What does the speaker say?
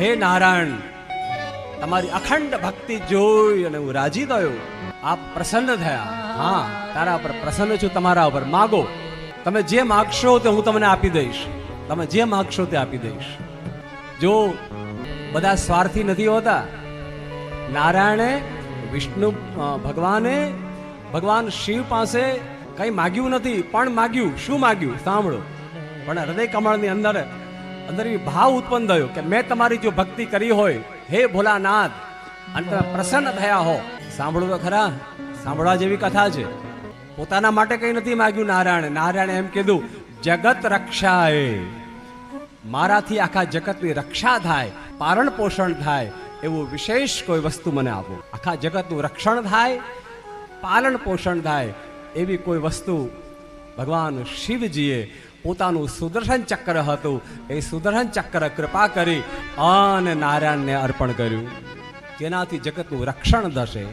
હે નારાયણ, તમારી અખંડ ભક્તિ જોઈ અને હું રાજી થયો. આપ પ્રસન્ન થયા. હા, તારા પર પ્રસન્ન છું, તમારા ઉપર. માગો. તમે જે માગશો તે હું તમને આપી દઈશ. તમે જે માગશો તે આપી દઈશ. જો બધા સ્વાર્થી નથી હોતા, નારાયણે, વિષ્ણુ ભગવાને, ભગવાન શિવ પાસે કઈ માગ્યું નથી. પણ માગ્યું. શું માગ્યું? સાંભળો. પણ હૃદય કમળની અંદર અંદર એ ભાવ ઉત્પન્ન થયો કે મેં તમારી જો ભક્તિ કરી હોય, હે ભોલાનાથ અને તમે પ્રસન્ન થયા હો. સાંભળો તો ખરા, સાંભળવા જેવી કથા છે. પોતાના માટે કઈ નથી માગ્યું નારાયણ. નારાયણે એમ કીધું, જગત રક્ષાએ. મારાથી આખા જગતની રક્ષા થાય, પારણ પોષણ થાય, એવું વિશેષ કોઈ વસ્તુ મને આપો. આખા જગતનું રક્ષણ થાય પાલન પોષણ થાય, એવી કોઈ વસ્તુ ભગવાન શિવજીએ પોતાનું સુદર્શન ચક્ર હતું. એ સુદર્શન ચક્ર કૃપા કરી અને નારાયણને અર્પણ કર્યું. જેનાથી જગતનું રક્ષણ થશે.